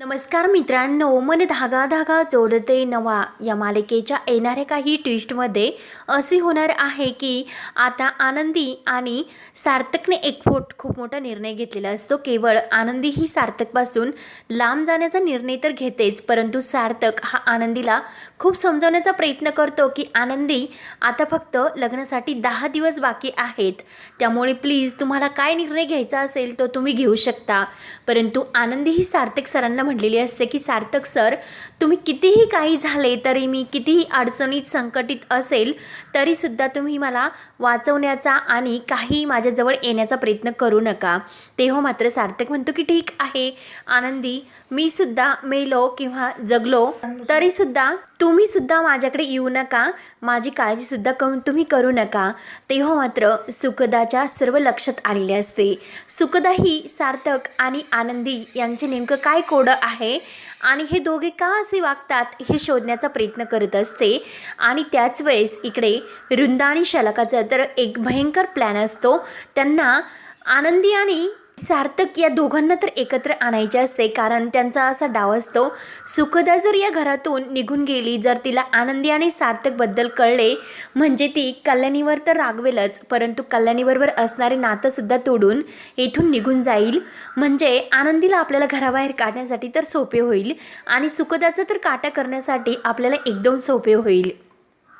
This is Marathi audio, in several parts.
नमस्कार मित्रांनो मन धागा धागा जोडते नवा. या मालिकेच्या येणाऱ्या काही ट्विस्टमध्ये असे होणार आहे की आता आनंदी आणि सार्थकने एक फोट खूप मोठा निर्णय घेतलेला असतो. केवळ आनंदी ही सार्थकपासून लांब जाण्याचा निर्णय तर घेतेच परंतु सार्थक हा आनंदीला खूप समजवण्याचा प्रयत्न करतो की आनंदी आता फक्त लग्नासाठी दहा दिवस बाकी आहेत. त्यामुळे प्लीज तुम्हाला काय निर्णय घ्यायचा असेल तो तुम्ही घेऊ शकता. परंतु आनंदी ही सार्थक सरांना म्हटलेली असते की सार्थक सर तुम्ही कितीही काही झाले तरी मी कितीही अडचणीत संकटित असेल तरीसुद्धा तुम्ही मला वाचवण्याचा आणि काही माझ्याजवळ येण्याचा प्रयत्न करू नका. तेव्हा हो मात्र सार्थक म्हणतो की ठीक आहे आनंदी मी सुद्धा मेलो किंवा जगलो तरीसुद्धा तुम्हीसुद्धा माझ्याकडे येऊ नका. माझी काळजीसुद्धा करून तुम्ही करू नका. तेव्हा मात्र सुखदाच्या सर्व लक्षात आलेले असते. सुखदा ही सार्थक आणि आनंदी यांचे नेमकं काय कोडं आहे? आणि हे दोघे का असे वागतात हे शोधण्याचा प्रयत्न करत असते. आणि त्याच वेळेस इकडे वृंदा आणि शलकाचा तर एक भयंकर प्लॅन असतो. त्यांना आनंदी आणि सार्थक या दोघांना तर एकत्र आणायचे असते कारण त्यांचा असा डाव असतो सुखदा जर या घरातून निघून गेली जर तिला आनंदी आणि सार्थकबद्दल कळले म्हणजे ती कल्याणीवर तर रागवेलच परंतु कल्याणीबरोबर असणारे नातंसुद्धा तोडून येथून निघून जाईल. म्हणजे आनंदीला आपल्याला घराबाहेर काढण्यासाठी तर सोपे होईल आणि सुखदाचं तर काटा करण्यासाठी आपल्याला एकदम सोपे होईल.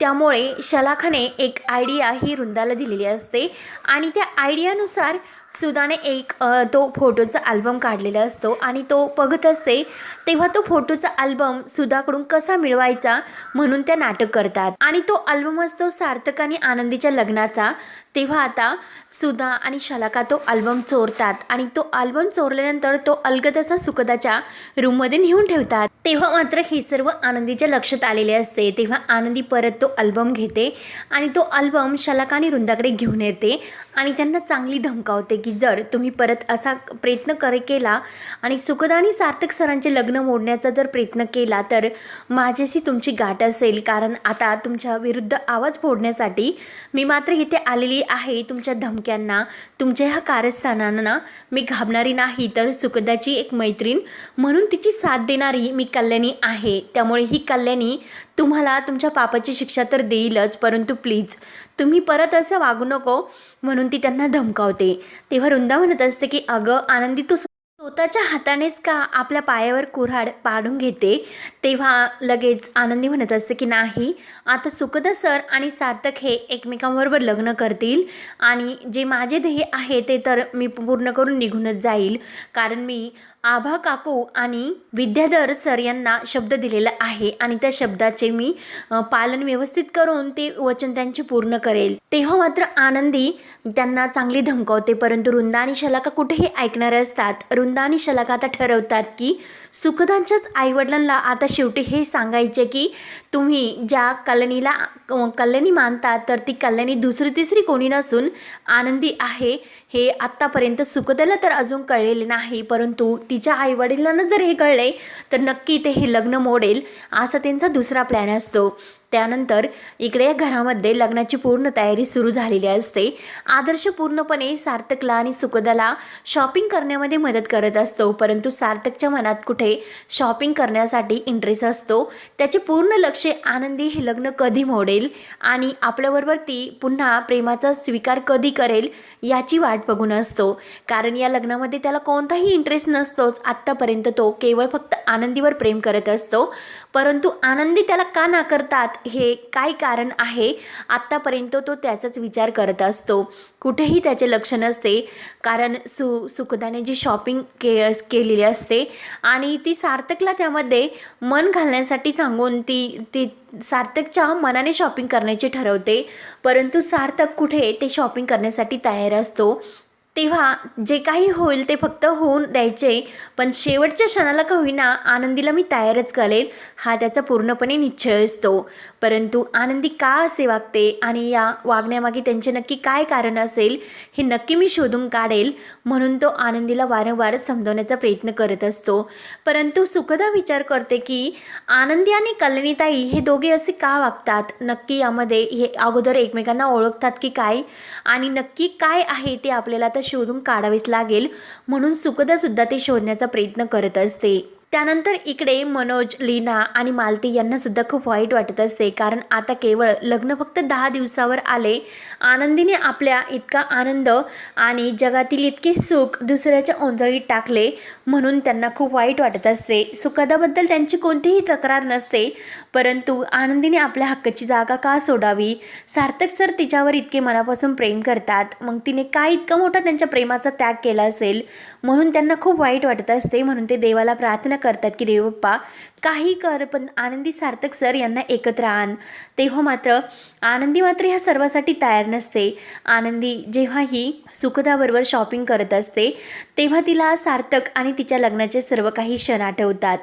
त्यामुळे शलाखाने एक आयडिया ही रुंदाला दिलेली असते आणि त्या आयडियानुसार सुदाने एक तो फोटोचा अल्बम काढलेला असतो आणि तो बघत असते तेव्हा तो फोटोचा अल्बम सुधाकडून कसा मिळवायचा म्हणून त्या नाटक करतात. आणि तो अल्बम असतो सार्थक आणि आनंदीच्या लग्नाचा. तेव्हा आता सुधा आणि शलाका तो अल्बम चोरतात आणि तो अल्बम चोरल्यानंतर तो अलगद असा सुखदाच्या रूममध्ये नेऊन ठेवतात. तेव्हा मात्र हे सर्व आनंदीच्या लक्षात आलेले असते. तेव्हा आनंदी परत तो अल्बम घेते आणि तो अल्बम शलाका आणि रुंदाकडे घेऊन येते आणि त्यांना चांगली धमकावते. की जर तुम्ही परत असा प्रयत्न करे केला आणि सुखदानी आणि सार्थक सरांचे लग्न मोडण्याचा जर प्रयत्न केला तर माझ्याशी तुमची गाठ असेल. कारण आता तुमच्या विरुद्ध आवाज फोडण्यासाठी मी मात्र इथे आलेली आहे. तुमच्या धमक्यांना तुमच्या ह्या कारस्थानांना मी घाबणारी नाही. तर सुखदाची एक मैत्रीण म्हणून तिची साथ देणारी मी कल्याणी आहे. त्यामुळे ही कल्याणी तुम्हाला तुमच्या पापाची शिक्षा तर देईलच. परंतु प्लीज तुम्ही परत असं वागू नको म्हणून ती त्यांना धमकावते. तेव्हा वृंदावनत असते की अगं आनंदी तू स्वतःच्या हातानेच का आपल्या पायावर कुऱ्हाड पाडून घेते? तेव्हा लगेच आनंदी म्हणत असते की नाही आता सुखदा सर आणि सार्थक हे एकमेकांबरोबर लग्न करतील आणि जे माझे ध्येय आहे ते तर मी पूर्ण करून निघूनच जाईल. कारण मी आभा काकू आणि विद्याधर सर यांना शब्द दिलेला आहे आणि त्या शब्दाचे मी पालन व्यवस्थित करून ते वचन त्यांचे पूर्ण करेल. तेव्हा मात्र आनंदी त्यांना चांगली धमकावते परंतु रुंदा आणि शलाका कुठेही ऐकणारे असतात. वृंदा आणि आता ठरवतात की सुखदांच्याच आईवडिलांना आता शेवटी हे सांगायचे की तुम्ही ज्या कल्याणीला कल्याणी मानता तर ती कल्याणी दुसरी तिसरी कोणी नसून आनंदी आहे. हे आत्तापर्यंत सुखदाला तर अजून कळलेले नाही परंतु तिच्या आईवडिलांना जर हे कळले तर नक्की ते हे लग्न मोडेल असा त्यांचा दुसरा प्लॅन असतो. त्यानंतर इकडे या घरामध्ये लग्नाची पूर्ण तयारी सुरू झालेली असते. आदर्श पूर्णपणे सार्थकला आणि सुखदाला शॉपिंग करण्यामध्ये मदत करत असतो. परंतु सार्थकच्या मनात कुठे शॉपिंग करण्यासाठी इंटरेस्ट असतो? त्याचे पूर्ण लक्ष आनंदी हे लग्न कधी मोडेल? आणि आपल्याबरोबर ती पुन्हा प्रेमाचा स्वीकार कधी करेल? याची वाट बघून असतो. कारण या लग्नामध्ये त्याला कोणताही इंटरेस्ट नसतोच. आत्तापर्यंत तो केवळ फक्त आनंदीवर प्रेम करत असतो. परंतु आनंदी त्याला का नाकारतात? हे काय कारण आहे? आत्तापर्यंत तो त्याचाच विचार करत असतो. कुठेही त्याचे लक्ष नसते. कारण सु सुखदाने जी शॉपिंग के केलेली असते आणि ती सार्थकला त्यामध्ये मन घालण्यासाठी सांगून ती ती सार्थकच्या मनाने शॉपिंग करण्याचे ठरवते. परंतु सार्थक कुठे? ते शॉपिंग करण्यासाठी तयार असतो. तेव्हा जे काही होईल ते फक्त होऊन द्यायचे पण शेवटच्या क्षणाला का होईना आनंदीला मी तयारच करेल हा त्याचा पूर्णपणे निश्चय असतो. परंतु आनंदी का असे वागते आणि या वागण्यामागे त्यांचे नक्की काय कारण असेल हे नक्की मी शोधून काढेल म्हणून तो आनंदीला वारंवार समजवण्याचा प्रयत्न करत असतो. परंतु सुखदा विचार करते की आनंदी आणि कल्याणीताई हे दोघे असे का वागतात? नक्की यामध्ये हे अगोदर एकमेकांना ओळखतात की काय? आणि नक्की काय आहे ते आपल्याला आता शोधून काढावेच लागेल म्हणून सुखदा सुद्धा ते शोधण्याचा प्रयत्न करत असते. त्यानंतर इकडे मनोज लीना आणि मालती यांना सुद्धा खूप वाईट वाटत असते. कारण आता केवळ लग्न फक्त दहा दिवसावर आले. आनंदीने आपल्या इतका आनंद आणि जगातील इतके सुख दुसऱ्याच्या ओंजळीत टाकले म्हणून त्यांना खूप वाईट वाटत असते. सुखदाबद्दल त्यांची कोणतीही तक्रार नसते. परंतु आनंदीने आपल्या हक्काची जागा का सोडावी? सार्थक सर तिच्यावर इतके मनापासून प्रेम करतात. मग तिने काय इतका मोठा त्यांच्या प्रेमाचा त्याग केला असेल? म्हणून त्यांना खूप वाईट वाटत असते. म्हणून ते देवाला प्रार्थना करतात की देवप्पा काही कर पण आनंदी सार्थक सर यांना एकत्र आण. तेव्हा मात्र आनंदी मात्र ह्या सर्वासाठी तयार नसते. आनंदी जेव्हा ही सुखदाबरोबर शॉपिंग करत असते तेव्हा तिला सार्थक आणि तिच्या लग्नाचे सर्व काही क्षण आठवतात.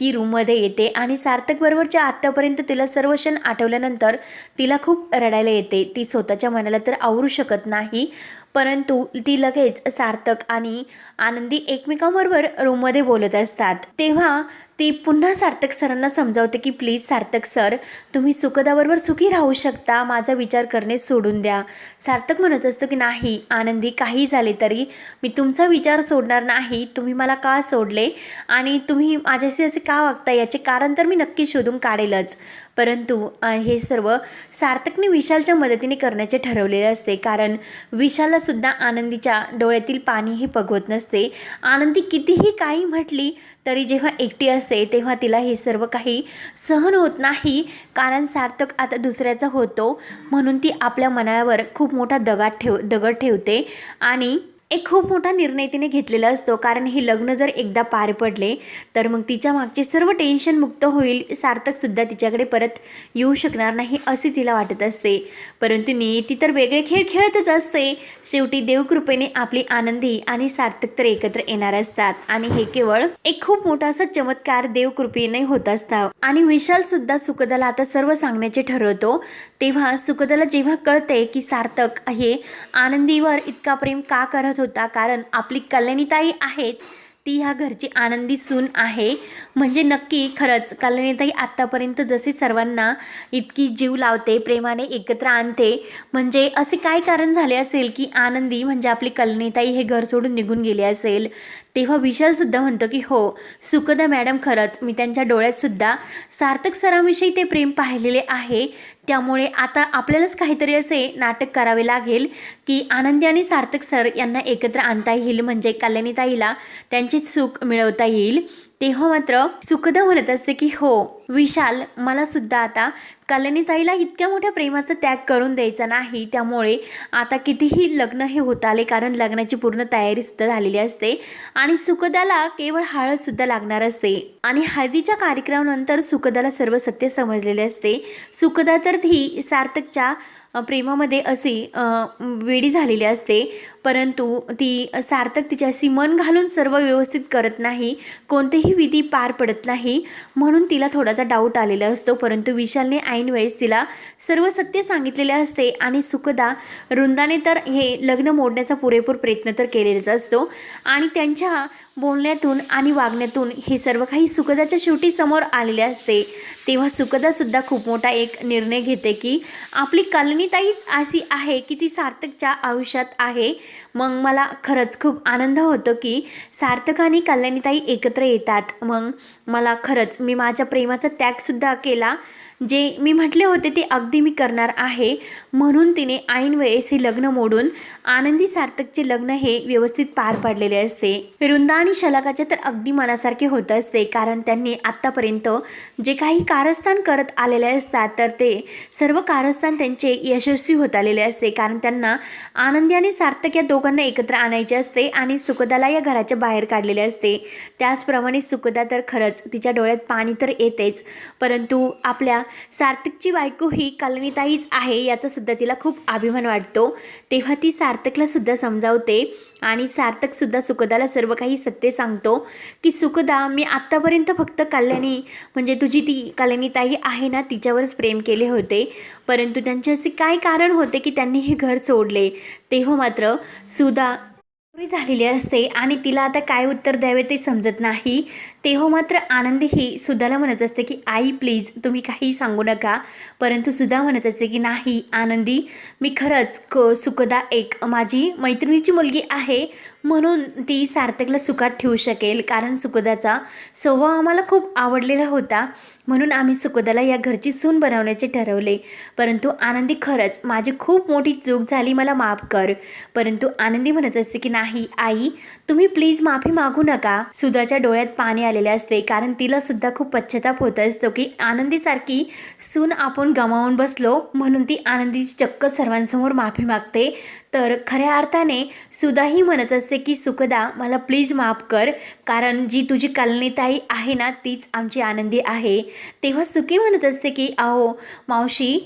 ती रूममध्ये येते आणि सार्थकबरोबरच्या आत्तापर्यंत तिला सर्व क्षण आठवल्यानंतर तिला खूप रडायला येते. ती स्वतःच्या मनाला तर आवरू शकत नाही परंतु ती लगेच सार्थक आणि आनंदी एकमेकांबरोबर रूममध्ये बोलत असतात. तेव्हा ती पुन्हा सार्थक सरांना समजावते की प्लीज सार्थक सर तुम्ही सुखदाबरोबर सुखी राहू शकता. माझा विचार करणे सोडून द्या. सार्थक म्हणत असतो की नाही आनंदी काही झाले तरी मी तुमचा विचार सोडणार नाही. तुम्ही मला का सोडले? आणि तुम्ही माझ्याशी असे का वागता याचे कारण तर मी नक्की शोधून काढेलच. परंतु हे सर्व सार्थकने विशालच्या मदतीने करण्याचे ठरवलेले असते. कारण विशालासुद्धा आनंदीच्या डोळ्यातील पाणीही पगवत नसते. आनंदी कितीही काही म्हटली तरी जेव्हा एकटी असते तेव्हा तिला हे सर्व काही सहन होत नाही. कारण सार्थक आता दुसऱ्याचा होतो. म्हणून ती आपल्या मनावर खूप मोठा दगा ठेव दगड ठेवते. आणि एक खूप मोठा निर्णय तिने घेतलेला असतो. कारण हे लग्न जर एकदा पार पडले तर मग तिच्या मागचे सर्व टेन्शन मुक्त होईल. सार्थकसुद्धा तिच्याकडे परत येऊ शकणार नाही असे तिला वाटत असते. परंतु नियती तर वेगळे खेळ खेळतच असते. शेवटी देवकृपेने आपली आनंदी आणि सार्थक तर एकत्र येणार असतात. आणि हे केवळ एक खूप मोठा असा चमत्कार देवकृपेने होत असतात आणि विशाल सुद्धा सुखदाला आता सर्व सांगण्याचे ठरवतो. तेव्हा सुखदाला जेव्हा कळते की सार्थक हे आनंदीवर इतका प्रेम का करत होता. कारण आपली कल्याणीताई आहेच ती ह्या घरची आनंदी सून आहे. म्हणजे नक्की खरंच कल्याणीताई आत्तापर्यंत जसे सर्वांना इतकी जीव लावते प्रेमाने एकत्र आणते म्हणजे असे काय कारण झाले असेल की आनंदी म्हणजे आपली कल्याणीताई हे घर सोडून निघून गेले असेल? तेव्हा विशालसुद्धा म्हणतो की हो सुखदा मॅडम खरंच. मी त्यांच्या डोळ्यातसुद्धा सार्थक सरांविषयी ते प्रेम पाहिलेले आहे. त्यामुळे आता आपल्यालाच काहीतरी असे नाटक करावे लागेल की आनंदी आणि सार्थक सर यांना एकत्र आणता येईल म्हणजे कल्याणीताईला त्यांचे सुख मिळवता येईल. तेव्हा मात्र सुखदा म्हणत असते की हो विशाल मला सुद्धा आता कल्याणीताईला इतक्या मोठ्या प्रेमाचा त्याग करून द्यायचा नाही त्यामुळे आता कितीही लग्न हे होत आले कारण लग्नाची पूर्ण तयारी सुद्धा झालेली असते आणि सुखदाला केवळ हळद सुद्धा लागणार असते. आणि हळदीच्या कार्यक्रमानंतर सुखदाला सर्व सत्य समजलेले असते. सुखदा तर ती सार्थकच्या प्रेमामध्ये अशी वेडी झालेली असते परंतु ती सार्थक तिच्याशी मन घालून सर्व व्यवस्थित करत नाही कोणतेही विधी पार पडत नाही म्हणून तिला थोडा थोडासा डाऊट आलेला असतो. परंतु विशालने ऐन वेळेस तिला सर्व सत्य सांगितलेले असते आणि सुखदा वृंदाने तर हे लग्न मोडण्याचा पुरेपूर प्रयत्न तर केलेलाच असतो. आणि त्यांच्या बोलण्यातून आणि वागण्यातून हे सर्व काही सुखदाच्या शेवटी समोर आलेले असते. तेव्हा सुखदासुद्धा खूप मोठा एक निर्णय घेते की आपली कलनीताईच अशी आहे की ती सार्थकच्या आयुष्यात आहे. मग मला खरंच खूप आनंद होतो की सार्थक आणि कल्याणीताई एकत्र येतात. मग मला खरंच मी माझ्या प्रेमाचा त्यागसुद्धा केला जे मी म्हटले होते ते अगदी मी करणार आहे. म्हणून तिने ऐन वेळेस हे लग्न मोडून आनंदी सार्थकचे लग्न हे व्यवस्थित पार पाडलेले असते. वृंदा आणि शलाकाचे तर अगदी मनासारखे होत असते कारण त्यांनी आत्तापर्यंत जे काही कारस्थान करत आलेले असतात तर ते सर्व कारस्थान त्यांचे यशस्वी होत आलेले असते. कारण त्यांना आनंदी आणि सार्थक या दोघांना एकत्र आणायचे असते आणि सुखदाला या घराच्या बाहेर काढलेले असते. त्याचप्रमाणे सुखदा तर खरंच तिच्या डोळ्यात पाणी तर येतेच परंतु आपल्या सार्थकची बायको ही कलनीताईच आहे याचासुद्धा तिला खूप अभिमान वाटतो. तेव्हा ती सार्थकला सुद्धा समजावते. आणि सार्थकसुद्धा सुखदाला सर्व काही सत्य सांगतो की सुखदा मी आत्तापर्यंत फक्त कल्याणी म्हणजे तुझी ती कल्याणीताई आहे ना तिच्यावरच प्रेम केले होते. परंतु त्यांचे असे काय कारण होते की त्यांनी हे घर सोडले? तेव्हा मात्र सुधा झालेली असते आणि तिला आता काय उत्तर द्यावे ते समजत नाही. तेव्हा मात्र आनंदी ही सुधाला म्हणत असते की आई प्लीज तुम्ही काही सांगू नका. परंतु सुधा म्हणत असते की नाही आनंदी मी खरंच क सुखदा एक माझी मैत्रिणीची मुलगी आहे. म्हणून ती सार्थकला सुखात ठेवू शकेल कारण सुखदाचा स्वभाव आम्हाला खूप आवडलेला होता. म्हणून आम्ही सुखदाला या घरची सून बनवण्याचे ठरवले. परंतु आनंदी खरंच माझी खूप मोठी चूक झाली मला माफ कर. परंतु आनंदी म्हणत असते की नाही आई तुम्ही प्लीज माफी मागू नका. सुधाच्या डोळ्यात पाणी आलेले असते कारण तिला सुद्धा खूप पश्चाताप होत असतो की आनंदीसारखी सून आपण गमावून बसलो म्हणून ती आनंदीची चक्क सर्वांसमोर माफी मागते. तर खऱ्या अर्थाने सुधाही म्हणत असते की सुखदा मला प्लीज माफ कर. कारण जी तुझी कलनीताई आहे ना तीच आमची आनंदी आहे. तेव्हा सुखी म्हणत असते की अहो मावशी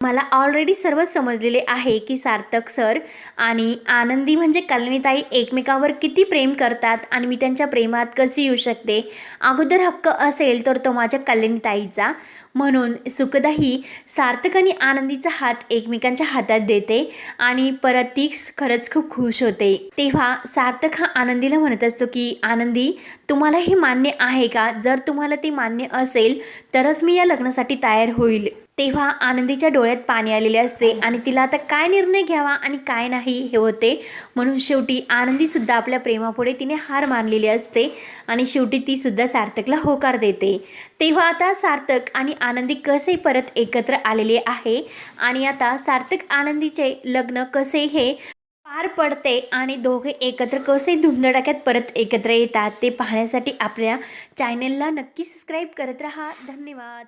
मला ऑलरेडी सर्व समजलेले आहे की सार्थक सर आणि आनंदी म्हणजे कल्याणीताई एकमेकावर किती प्रेम करतात आणि मी त्यांच्या प्रेमात कशी येऊ शकते? अगोदर हक्क असेल तर तो माझ्या कल्याणीताईचा. म्हणून सुखदाही सार्थक आणि आनंदीचा हात एकमेकांच्या हातात देते आणि परत ती खरंच खूप खुश होते. तेव्हा सार्थक हा आनंदीला म्हणत असतो की आनंदी तुम्हाला हे मान्य आहे का? जर तुम्हाला ते मान्य असेल तरच मी या लग्नासाठी तयार होईल. तेव्हा आनंदीच्या डोळ्यात पाणी आलेले असते आणि तिला आता काय निर्णय घ्यावा आणि काय नाही हे होते. म्हणून शेवटी आनंदीसुद्धा आपल्या प्रेमापुढे तिने हार मानलेली असते आणि शेवटी तीसुद्धा सार्थकला होकार देते. तेव्हा आता सार्थक आणि आनंदी कसे परत एकत्र आलेले आहे आणि आता सार्थक आनंदीचे लग्न कसे हे पार पडते आणि दोघे एकत्र कसे धुमधडाक्यात परत एकत्र येतात ते पाहण्यासाठी आपल्या चॅनलला नक्की सबस्क्राईब करत राहा. धन्यवाद.